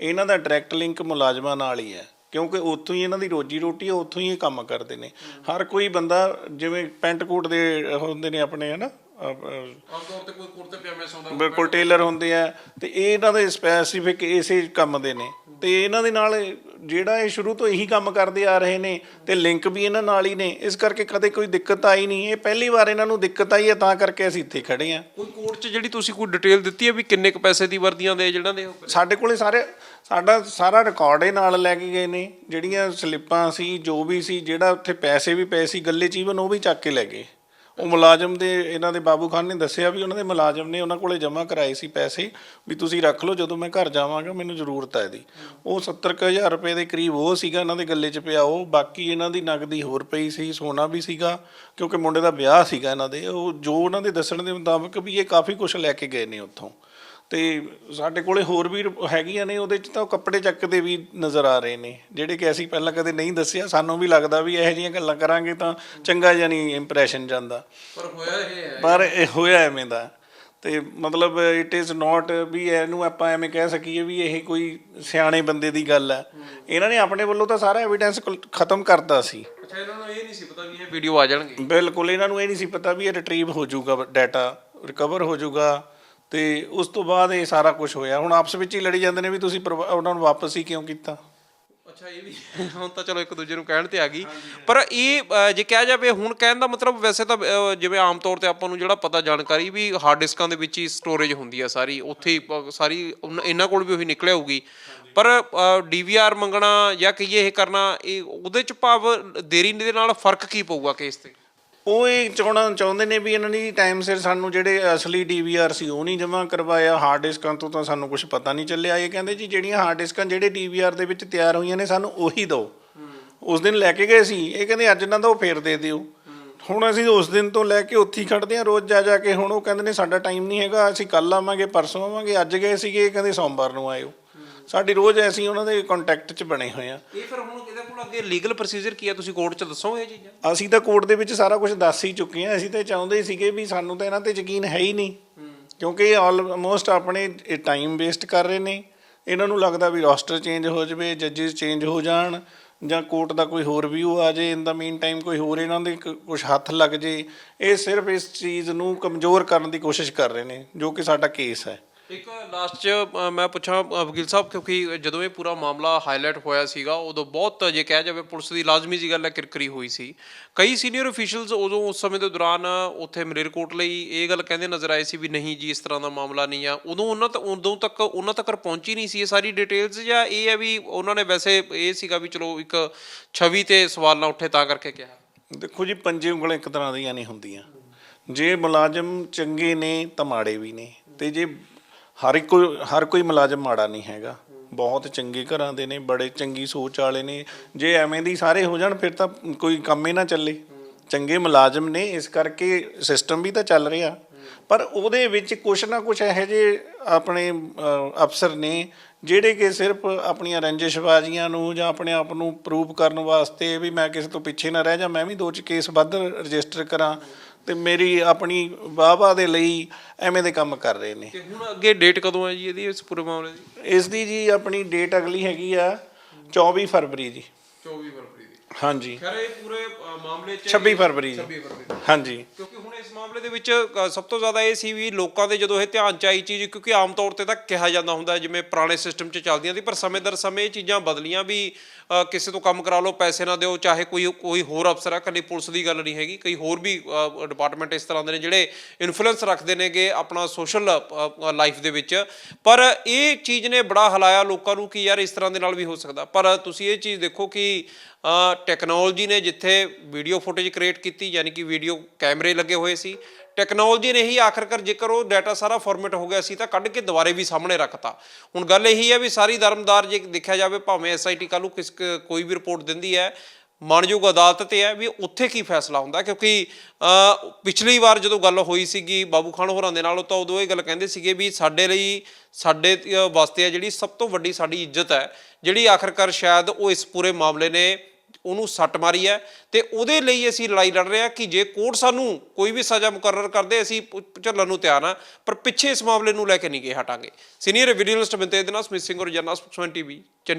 ਇਹਨਾਂ ਦਾ ਡਾਇਰੈਕਟ ਲਿੰਕ ਮੁਲਾਜ਼ਮਾਂ ਨਾਲ ਹੀ ਹੈ ਕਿਉਂਕਿ ਉੱਥੋਂ ਹੀ ਇਹਨਾਂ ਦੀ ਰੋਜੀ ਰੋਟੀ ਹੈ ਉੱਥੋਂ ਹੀ ਇਹ ਕੰਮ ਕਰਦੇ ਨੇ। ਹਰ ਕੋਈ ਬੰਦਾ ਜਿਵੇਂ ਪੈਂਟ ਕੋਟ ਦੇ ਹੁੰਦੇ ਨੇ ਆਪਣੇ ਹਨਾ? ਅ, ਅ, ਆਮ ਤੌਰ ਤੇ ਕੋਈ ਕੁਰਤੇ ਪਜਾਮੇ ਸੌਂਦਾ ਬਿਲਕੁਲ ਟੇਲਰ ਹੁੰਦੇ ਆ ਤੇ ਇਹ ਇਹਨਾਂ ਦੇ ਸਪੈਸੀਫਿਕ ਇਸੇ ਕੰਮ ਦੇ ਨੇ। ਤੇ ਇਹਨਾਂ ਦੇ ਨਾਲ ਜਿਹੜਾ ਇਹ ਸ਼ੁਰੂ ਤੋਂ ਇਹੀ ਕੰਮ ਕਰਦੇ ਆ ਰਹੇ ਨੇ ਤੇ ਲਿੰਕ ਵੀ ਇਹਨਾਂ ਨਾਲ ਹੀ ਨੇ ਇਸ ਕਰਕੇ ਕਦੇ ਕੋਈ ਦਿੱਕਤ ਆਈ ਨਹੀਂ। ਇਹ ਪਹਿਲੀ ਵਾਰ ਇਹਨਾਂ ਨੂੰ ਦਿੱਕਤ ਆਈ ਹੈ ਤਾਂ ਕਰਕੇ ਅਸੀਂ ਇੱਥੇ ਖੜੇ ਆ ਕੋਈ ਕੋਰਟ 'ਚ ਜਿਹੜੀ ਤੁਸੀਂ ਕੋਈ ਡਿਟੇਲ ਦਿੱਤੀ ਹੈ ਵੀ ਕਿੰਨੇ ਕ ਪੈਸੇ ਦੀ ਵਰਦੀਆਂ ਦੇ ਜਿਹੜਾ ਦੇ ਸਾਡੇ ਕੋਲੇ ਸਾਰੇ ਸਾਡਾ ਸਾਰਾ ਰਿਕਾਰਡ ਇਹ ਨਾਲ ਲੈ ਕੇ ਗਏ ਨੇ ਜਿਹੜੀਆਂ ਸਲਿੱਪਾਂ ਸੀ ਜੋ ਵੀ ਸੀ ਜਿਹੜਾ ਉੱਥੇ ਪੈਸੇ ਵੀ ਪਏ ਸੀ ਗੱਲੇ ਚ ਈਵਨ ਉਹ ਵੀ ਚੱਕ ਕੇ ਲੈ ਗਏ। ਉਹ ਮੁਲਾਜ਼ਮ ਦੇ, ਇਹਨਾਂ ਦੇ ਬਾਬੂ ਖਾਨ ਨੇ ਦੱਸਿਆ ਵੀ ਉਹਨਾਂ ਦੇ ਮੁਲਾਜ਼ਮ ਨੇ ਉਹਨਾਂ ਕੋਲੇ ਜਮ੍ਹਾਂ ਕਰਾਏ ਸੀ ਪੈਸੇ ਵੀ ਤੁਸੀਂ ਰੱਖ ਲਓ, ਜਦੋਂ ਮੈਂ ਘਰ ਜਾਵਾਂਗਾ ਮੈਨੂੰ ਜ਼ਰੂਰਤ ਹੈ ਇਹਦੀ। ਉਹ 70000 ਰੁਪਏ ਦੇ ਕਰੀਬ ਉਹ ਸੀਗਾ ਇਹਨਾਂ ਦੇ ਗੱਲੇ 'ਚ ਪਿਆ ਉਹ, ਬਾਕੀ ਇਹਨਾਂ ਦੀ ਨਗਦੀ ਹੋਰ ਪਈ ਸੀ, ਸੋਨਾ ਵੀ ਸੀਗਾ, ਕਿਉਂਕਿ ਮੁੰਡੇ ਦਾ ਵਿਆਹ ਸੀਗਾ ਇਹਨਾਂ ਦੇ, ਉਹ ਜੋ ਉਹਨਾਂ ਦੇ ਦੱਸਣ ਦੇ ਮੁਤਾਬਕ ਵੀ ਇਹ ਕਾਫੀ ਕੁਝ ਲੈ ਕੇ ਗਏ ਨੇ ਉੱਥੋਂ। ਤੇ ਸਾਡੇ ਕੋਲੇ ਹੋਰ ਵੀ ਹੈਗੀਆਂ ਨੇ ਉਹਦੇ ਚ ਤਾਂ ਕੱਪੜੇ ਚੱਕਦੇ ਵੀ ਨਜ਼ਰ ਆ ਰਹੇ ਨੇ ਜਿਹੜੇ ਕਿ ਅਸੀਂ ਪਹਿਲਾਂ ਕਦੇ ਨਹੀਂ ਦੱਸਿਆ। ਸਾਨੂੰ ਵੀ ਲੱਗਦਾ ਵੀ ਇਹੋ ਜਿਹੀਆਂ ਗੱਲਾਂ ਕਰਾਂਗੇ ਤਾਂ ਚੰਗਾ ਜਾਨੀ ਇੰਪ੍ਰੈਸ਼ਨ ਜਾਂਦਾ। ਪਰ ਹੋਇਆ ਇਹ ਹੈ। ਪਰ ਇਹ ਹੋਇਆ ਐਵੇਂ ਦਾ। ਤੇ ਮਤਲਬ ਇਟ ਇਜ਼ ਨਾਟ ਵੀ ਇਹਨੂੰ ਆਪਾਂ ਐਵੇਂ ਕਹਿ ਸਕੀਏ ਵੀ ਇਹ ਕੋਈ ਸਿਆਣੇ ਬੰਦੇ ਦੀ ਗੱਲ ਹੈ। ਇਹਨਾਂ ਨੇ ਆਪਣੇ ਵੱਲੋਂ ਤਾਂ ਸਾਰਾ ਐਵੀਡੈਂਸ ਖਤਮ ਕਰਤਾ ਸੀ। ਅੱਛਾ ਇਹਨਾਂ ਨੂੰ ਇਹ ਨਹੀਂ ਸੀ ਪਤਾ ਵੀ ਇਹ ਵੀਡੀਓ ਆ ਜਾਣਗੇ। ਬਿਲਕੁਲ ਇਹਨਾਂ ਨੂੰ ਇਹ ਨਹੀਂ ਸੀ ਪਤਾ ਵੀ ਇਹ ਰਿਟਰੀਵ ਹੋ ਜਾਊਗਾ ਡਾਟਾ ਰਿਕਵਰ ਹੋ ਜਾਊਗਾ। ਤੇ ਉਸ ਤੋਂ ਬਾਅਦ ਇਹ ਸਾਰਾ ਕੁਝ ਹੋਇਆ। ਹੁਣ ਆਪਸ ਵਿੱਚ ਹੀ ਲੜੀ ਜਾਂਦੇ ਨੇ ਵੀ ਤੁਸੀਂ ਪਰਵਾ- ਉਹਨਾਂ ਨੂੰ ਵਾਪਸ ਹੀ ਕਿਉਂ ਕੀਤਾ? ਅੱਛਾ ਇਹ ਵੀ ਹੁਣ ਤਾਂ ਚਲੋ ਇੱਕ ਦੂਜੇ ਨੂੰ ਕਹਿਣ ਤੇ ਆ ਗਈ। ਪਰ ਇਹ ਅ, ਜੇ ਕਿਹਾ ਜਾਵੇ ਹੁਣ ਕਹਿਣ ਦਾ ਮਤਲਬ ਵੈਸੇ ਤਾਂ ਅ, ਜਿਵੇਂ ਆਮ ਤੌਰ ਤੇ ਆਪਾਂ ਨੂੰ ਜਿਹੜਾ ਪਤਾ ਜਾਣਕਾਰੀ ਵੀ ਹਾਰਡ ਡਿਸਕਾਂ ਦੇ ਵਿੱਚ ਹੀ ਸਟੋਰੇਜ ਹੁੰਦੀ ਆ ਸਾਰੀ। ਉੱਥੇ ਹੀ ਪ- ਸਾਰੀ ਉਨ- ਇਹਨਾਂ ਕੋਲ ਵੀ ਉਹੀ ਨਿਕਲਿਆ ਹੋਊਗੀ। ਪਰ ਡੀਵੀਆਰ ਮੰਗਣਾ ਜਾਂ ਕਹੀਏ ਇਹ ਕਰਨਾ ਇਹ ਉਹਦੇ ਚ ਭਾਵ ਦੇਰੀ ਦੇ ਨਾਲ ਫ਼ਰਕ ਕੀ ਪਊਗਾ ਕੇਸ ਤੇ? ਉਹ ਇਹ ਚਾਹਣਾ ਚਾਹੁੰਦੇ ਨੇ ਵੀ ਇਹਨਾਂ ਦੀ ਟਾਈਮ ਸਿਰ ਸਾਨੂੰ ਜਿਹੜੇ ਅਸਲੀ ਡੀਵੀਆਰ ਸੀ ਉਹ ਨਹੀਂ ਜਮ੍ਹਾਂ ਕਰਵਾਇਆ। ਹਾਰਡ ਡਿਸਕਾਂ ਤੋਂ ਤਾਂ ਸਾਨੂੰ ਕੁਝ ਪਤਾ ਨਹੀਂ ਚੱਲਿਆ। ਇਹ ਕਹਿੰਦੇ ਜੀ ਜਿਹੜੀਆਂ ਹਾਰਡ ਡਿਸਕਾਂ ਜਿਹੜੇ ਡੀਵੀਆਰ ਦੇ ਵਿੱਚ ਤਿਆਰ ਹੋਈਆਂ ਨੇ ਸਾਨੂੰ ਉਹੀ ਦਿਓ। ਉਸ ਦਿਨ ਲੈ ਕੇ ਗਏ ਸੀ। ਇਹ ਕਹਿੰਦੇ ਅੱਜ ਨਾ ਉਹ ਫੇਰ ਦੇ ਦਿਓ। ਹੁਣ ਅਸੀਂ ਉਸ ਦਿਨ ਤੋਂ ਲੈ ਕੇ ਉੱਥੇ ਹੀ ਖੜਦੇ ਹਾਂ ਰੋਜ਼ ਜਾ ਜਾ ਕੇ। ਹੁਣ ਉਹ ਕਹਿੰਦੇ ਨੇ ਸਾਡਾ ਟਾਈਮ ਨਹੀਂ ਹੈਗਾ ਅਸੀਂ ਕੱਲ ਆਵਾਂਗੇ ਪਰਸੋਂ ਆਵਾਂਗੇ ਅੱਜ ਗਏ ਸੀਗੇ। ਇਹ ਕਹਿੰਦੇ ਸੋਮਵਾਰ ਨੂੰ ਆਇਓ। ਸਾਡੀ ਰੋਜ਼ ਅਸੀਂ ਉਹਨਾਂ ਦੇ ਕੰਟੈਕਟ 'ਚ ਬਣੇ ਹੋਏ ਆ। ਇਹ ਫਿਰ ਹੁਣ ਇਹਦੇ ਕੋਲ ਅੱਗੇ ਲੀਗਲ ਪ੍ਰੋਸੀਜਰ ਕੀ ਆ? ਤੁਸੀਂ ਕੋਰਟ ਚ ਦੱਸੋਗੇ ਇਹ ਚੀਜ਼ਾਂ? ਅਸੀਂ ਤਾਂ ਕੋਰਟ ਦੇ ਵਿੱਚ ਸਾਰਾ ਕੁਝ ਦੱਸ ਹੀ ਚੁੱਕੇ ਹਾਂ ਅਸੀਂ ਤਾਂ ਚਾਹੁੰਦੇ ਸੀਗੇ ਵੀ ਸਾਨੂੰ ਤਾਂ ਇਹਨਾਂ ਤੇ ਯਕੀਨ ਹੈ ਹੀ ਨਹੀਂ। ਕਿਉਂਕਿ ਆਲਮੋਸਟ ਆਪਣੇ ਟਾਈਮ ਵੇਸਟ ਕਰ ਰਹੇ ਨੇ। ਇਹਨਾਂ ਨੂੰ ਲੱਗਦਾ ਵੀ ਰੋਸਟਰ ਚੇਂਜ ਹੋ ਜਾਵੇ ਜੱਜਸ ਚੇਂਜ ਹੋ ਜਾਣ ਜਾਂ ਕੋਰਟ ਦਾ ਕੋਈ ਹੋਰ ਵਿਊ ਆ ਜੇ ਇਨ ਦਾ ਮੀਨ ਟਾਈਮ ਕੋਈ ਹੋਰ ਇਹਨਾਂ ਦੇ ਕੁਝ ਹੱਥ ਲੱਗ ਜੇ ਇਹ ਸਿਰਫ ਇਸ ਚੀਜ਼ ਨੂੰ ਕਮਜ਼ੋਰ ਕਰਨ ਦੀ ਕੋਸ਼ਿਸ਼ ਕਰ ਰਹੇ ਨੇ ਜੋ ਕਿ ਸਾਡਾ ਕੇਸ ਹੈ। ਇੱਕ ਲਾਸਟ ਚ ਅ, ਮੈਂ ਪੁੱਛਾਂ ਅ, ਵਕੀਲ ਸਾਹਿਬ ਕਿਉਂਕਿ ਜਦੋਂ ਇਹ ਪੂਰਾ ਮਾਮਲਾ ਹਾਈਲਾਈਟ ਹੋਇਆ ਸੀਗਾ ਉਦੋਂ ਬਹੁਤ ਜੇ ਕਿਹਾ ਜਾਵੇ ਪੁਲਿਸ ਦੀ ਲਾਜ਼ਮੀ ਜੀ ਗੱਲ ਹੈ ਕਿਰਕਰੀ ਹੋਈ ਸੀ। ਕਈ ਸੀਨੀਅਰ ਅਫੀਸ਼ੀਅਲਸ ਉਦੋਂ ਉਸ ਸਮੇਂ ਦੇ ਦੌਰਾਨ ਉੱਥੇ ਮਲੇਰਕੋਟ ਲਈ ਇਹ ਗੱਲ ਕਹਿੰਦੇ ਨਜ਼ਰ ਆਏ ਸੀ ਵੀ ਨਹੀਂ ਜੀ ਇਸ ਤਰ੍ਹਾਂ ਦਾ ਮਾਮਲਾ ਨਹੀਂ ਆ। ਉਦੋਂ ਉਹਨਾਂ ਤੱਕ ਉਦੋਂ ਤੱਕ ਉਹਨਾਂ ਤੱਕ ਪਹੁੰਚੀ ਨਹੀਂ ਸੀ ਇਹ ਸਾਰੀ ਡਿਟੇਲਸ ਜਾਂ ਇਹ ਹੈ ਵੀ ਉਹਨਾਂ ਨੇ ਵੈਸੇ ਇਹ ਸੀਗਾ ਵੀ ਚਲੋ ਇੱਕ ਛਵੀ ਤੇ ਸਵਾਲ ਨਾ ਉੱਠੇ ਤਾਂ ਕਰਕੇ ਕਿਹਾ? ਦੇਖੋ ਜੀ ਪੰਜੇ ਉਂਗਲਾਂ ਇੱਕ ਤਰ੍ਹਾਂ ਦੀਆਂ ਨਹੀਂ ਹੁੰਦੀਆਂ। ਜੇ ਮੁਲਾਜ਼ਮ ਚੰਗੇ ਨੇ ਤਾਂ ਮਾੜੇ ਵੀ ਨੇ। ਤੇ ਜੇ ਹਰ ਇੱਕ ਹਰ ਕੋਈ ਮੁਲਾਜ਼ਮ ਮਾੜਾ ਨਹੀਂ ਹੈਗਾ। ਬਹੁਤ ਚੰਗੇ ਘਰਾਂ ਦੇ ਨੇ, ਬੜੇ ਚੰਗੀ ਸੋਚ ਵਾਲੇ ਨੇ। ਜੇ ਐਵੇਂ ਦੀ ਸਾਰੇ ਹੋ ਜਾਣ, ਫਿਰ ਤਾਂ ਕੋਈ ਕੰਮ ਹੀ ਨਾ ਚੱਲੇ। ਚੰਗੇ ਮੁਲਾਜ਼ਮ ਨੇ, ਇਸ ਕਰਕੇ ਸਿਸਟਮ ਵੀ ਤਾਂ ਚੱਲ ਰਿਹਾ। ਪਰ ਉਹਦੇ ਵਿੱਚ ਕੁਛ ਨਾ ਕੁਛ ਇਹੋ ਜਿਹੇ ਆਪਣੇ ਅਫਸਰ ਨੇ, ਜਿਹੜੇ ਕਿ ਸਿਰਫ ਆਪਣੀਆਂ ਰੰਜਿਸ਼ਬਾਜ਼ੀਆਂ ਨੂੰ ਜਾਂ ਆਪਣੇ ਆਪ ਨੂੰ ਪ੍ਰੂਵ ਕਰਨ ਵਾਸਤੇ ਵੀ ਮੈਂ ਕਿਸੇ ਤੋਂ ਪਿੱਛੇ ਨਾ ਰਹਿ ਜਾ, ਮੈਂ ਵੀ ਦੋ ਚ ਕੇਸ ਵੱਧ ਰਜਿਸਟਰ ਕਰਾਂ। ਤੇ ਮੇਰੀ ਆਪਣੀ ਵਾਹਵਾ ਦੇ ਲਈ ਐਵੇਂ ਦੇ ਕੰਮ ਕਰ ਰਹੇ ਨੇ। ਤੇ ਹੁਣ ਅੱਗੇ ਡੇਟ ਕਦੋਂ ਹੈ ਜੀ ਇਹਦੀ ਇਸ ਪੂਰੇ ਮਾਮਲੇ ਦੀ? ਇਸ ਦੀ ਜੀ ਆਪਣੀ ਡੇਟ ਅਗਲੀ ਹੈਗੀ ਆ 24 ਫਰਵਰੀ ਜੀ 24 ਫਰਵਰੀ ਦੀ। ਹਾਂਜੀ। ਖੈਰ ਇਹ ਪੂਰੇ ਅ, ਮਾਮਲੇ ਚ 26 ਫਰਵਰੀ ਜੀ 26 ਫਰਵਰੀ ਹਾਂਜੀ। ਕਿਉਂਕਿ ਹੁਣ ਇਸ ਮਾਮਲੇ ਦੇ ਵਿੱਚ ਅ, ਸਭ ਤੋਂ ਜ਼ਿਆਦਾ ਇਹ ਸੀ ਵੀ ਲੋਕਾਂ ਦੇ ਜਦੋਂ ਇਹ ਧਿਆਨ ਚ ਆਈ ਚੀਜ਼ ਕਿਉਂਕਿ ਆਮ ਤੌਰ ਤੇ ਤਾਂ ਕਿਹਾ ਜਾਂਦਾ ਹੁੰਦਾ ਜਿਵੇਂ ਪੁਰਾਣੇ ਸਿਸਟਮ 'ਚ ਚੱਲਦੀਆਂ ਸੀ ਪਰ ਸਮੇਂ ਦਰ ਸਮੇਂ ਇਹ ਚੀਜ਼ਾਂ ਬਦਲੀਆਂ ਵੀ ਕਿਸੇ ਤੋਂ ਕੰਮ ਕਰਾ ਲਓ, ਪੈਸੇ ਨਾ ਦਿਓ, ਚਾਹੇ ਕੋਈ ਕੋਈ ਹੋਰ ਅਫਸਰ ਆ ਇਕੱਲੀ ਪੁਲਿਸ ਦੀ ਗੱਲ ਨਹੀਂ ਹੈਗੀ, ਕਈ ਹੋਰ ਵੀ ਡਿਪਾਰਟਮੈਂਟ ਇਸ ਤਰ੍ਹਾਂ ਦੇ ਨੇ ਜਿਹੜੇ ਇਨਫਲੂਐਂਸ ਰੱਖਦੇ ਨੇਗੇ ਆਪਣਾ ਸੋਸ਼ਲ ਲਾਈਫ ਦੇ ਵਿੱਚ। ਪਰ ਇਹ ਚੀਜ਼ ਨੇ ਬੜਾ ਹਲਾਇਆ ਲੋਕਾਂ ਨੂੰ ਕਿ ਯਾਰ ਇਸ ਤਰ੍ਹਾਂ ਦੇ ਨਾਲ ਵੀ ਹੋ ਸਕਦਾ। ਪਰ ਤੁਸੀਂ ਇਹ ਚੀਜ਼ ਦੇਖੋ ਕਿ ਟੈਕਨੋਲੋਜੀ ਨੇ ਜਿੱਥੇ ਵੀਡੀਓ ਫੁਟੇਜ ਕ੍ਰੀਏਟ ਕੀਤੀ, ਯਾਨੀ ਕਿ ਵੀਡੀਓ ਕੈਮਰੇ ਲੱਗੇ ਹੋਏ ਸੀ ਟੈਕਨੋਲੋਜੀ ਨੇ ਹੀ ਆਖਰਕਾਰ ਜੇਕਰ ਉਹ ਡਾਟਾ ਸਾਰਾ ਫਾਰਮੈਟ ਹੋ ਗਿਆ ਸੀ ਤਾਂ ਕੱਢ ਕੇ ਦੁਬਾਰੇ ਵੀ ਸਾਹਮਣੇ ਰੱਖਤਾ। ਹੁਣ ਗੱਲ ਇਹੀ ਹੈ ਵੀ ਸਾਰੀ ਦਰਮਦਾਰ ਜੇ ਦੇਖਿਆ ਜਾਵੇ ਭਾਵੇਂ ਐਸਆਈਟੀ ਕੱਲ੍ਹ ਨੂੰ ਕਿਸ ਕੋਈ ਵੀ ਰਿਪੋਰਟ ਦਿੰਦੀ ਹੈ, ਮਾਨਯੋਗ ਅਦਾਲਤ ਤੇ ਹੈ ਵੀ ਉੱਥੇ ਕੀ ਫੈਸਲਾ ਹੁੰਦਾ ਕਿਉਂਕਿ ਪਿਛਲੀ ਵਾਰ ਜਦੋਂ ਗੱਲ ਹੋਈ ਸੀਗੀ ਬਾਬੂ ਖਾਨ ਹੋਰਾਂ ਦੇ ਨਾਲ ਤਾਂ ਉਦੋਂ ਇਹ ਗੱਲ ਕਹਿੰਦੇ ਸੀਗੇ ਵੀ ਸਾਡੇ ਲਈ ਸਾਡੇ ਵਾਸਤੇ ਆ ਜਿਹੜੀ ਸਭ ਤੋਂ ਵੱਡੀ ਸਾਡੀ ਇੱਜ਼ਤ ਹੈ, ਜਿਹੜੀ ਆਖਰਕਾਰ ਸ਼ਾਇਦ ਉਹ ਇਸ ਪੂਰੇ ਮਾਮਲੇ ਨੇ ਉਹਨੂੰ ਸੱਟ ਮਾਰੀ ਹੈ ਤੇ ਉਹਦੇ ਲਈ ਅਸੀਂ ਲੜਾਈ ਲੜ ਰਹੇ ਹਾਂ ਕਿ ਜੇ ਕੋਰਟ ਸਾਨੂੰ ਕੋਈ ਵੀ ਸਜ਼ਾ ਮੁਕਰਰ ਕਰਦੇ, ਅਸੀਂ ਝੱਲਣ ਨੂੰ ਤਿਆਰ ਹਾਂ, ਪਰ ਪਿੱਛੇ ਇਸ ਮਾਮਲੇ ਨੂੰ ਲੈ ਕੇ ਨਹੀਂ ਗਏ, ਹਟਾਂਗੇ। ਸੀਨੀਅਰ ਵੀਡੀਓਲਿਸਟ ਬੰਤੇ ਦੇ ਨਾਲ ਸਮਿਤ ਸਿੰਘ ਔਰ ਜਰਨਲ ਸਪੋਕਸਮੈਨ ਟੀਵੀ, ਚੰਡੀਗੜ੍ਹ।